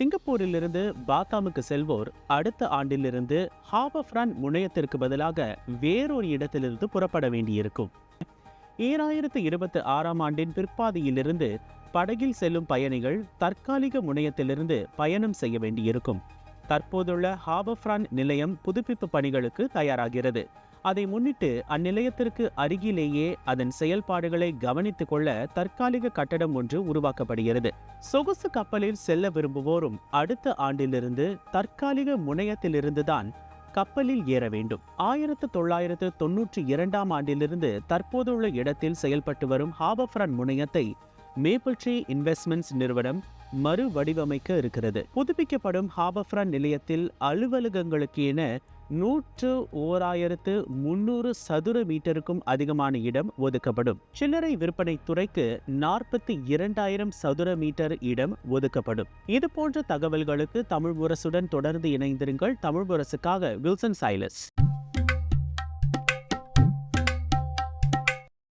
சிங்கப்பூரிலிருந்து பாத்தாமுக்கு செல்வோர் அடுத்த ஆண்டிலிருந்து ஹாபஃப்ரான் முனையத்திற்கு பதிலாக வேறொரு இடத்திலிருந்து புறப்பட வேண்டியிருக்கும். ஈராயிரத்து இருபத்தி ஆறாம் ஆண்டின் பிற்பாதியிலிருந்து படகில் செல்லும் பயணிகள் தற்காலிக முனையத்திலிருந்து பயணம் செய்ய வேண்டியிருக்கும். தற்போதுள்ள ஹாபஃப்ரான் நிலையம் புதுப்பிப்பு பணிகளுக்கு தயாராகிறது. அதை முன்னிட்டு அந்நிலையத்திற்கு அருகிலேயே அதன் செயல்பாடுகளை கவனித்துக் கொள்ள தற்காலிக கட்டடம் ஒன்று உருவாக்கப்படுகிறது. சொகுசு கப்பலில் செல்ல விரும்புவோரும் அடுத்த ஆண்டிலிருந்து தற்காலிக முனையத்திலிருந்துதான் கப்பலில் ஏற வேண்டும். ஆயிரத்து தொள்ளாயிரத்து தொன்னூற்றி இரண்டாம் ஆண்டிலிருந்து தற்போதுள்ள இடத்தில் செயல்பட்டு வரும் ஹாபர்ஃப்ரண்ட் முனையத்தை மேப்பிள் ட்ரீ இன்வெஸ்ட்மெண்ட்ஸ் நிறுவனம் மறு வடிவமைக்க இருக்கிறது. புதுப்பிக்கப்படும் ஹாபர்ஃப்ரண்ட் நிலையத்தில் அலுவலகங்களுக்கு என நூற்று ஓராயிரத்து முன்னூறு சதுர மீட்டருக்கும் அதிகமான இடம் ஒதுக்கப்படும். சில்லறை விற்பனை துறைக்கு நாற்பத்தி இரண்டாயிரம் சதுர மீட்டர் இடம் ஒதுக்கப்படும். இது போன்ற தகவல்களுக்கு தமிழ் முரசுடன் தொடர்ந்து இணைந்திருங்கள். தமிழ் முரசுக்காக வில்சன் சைலஸ்.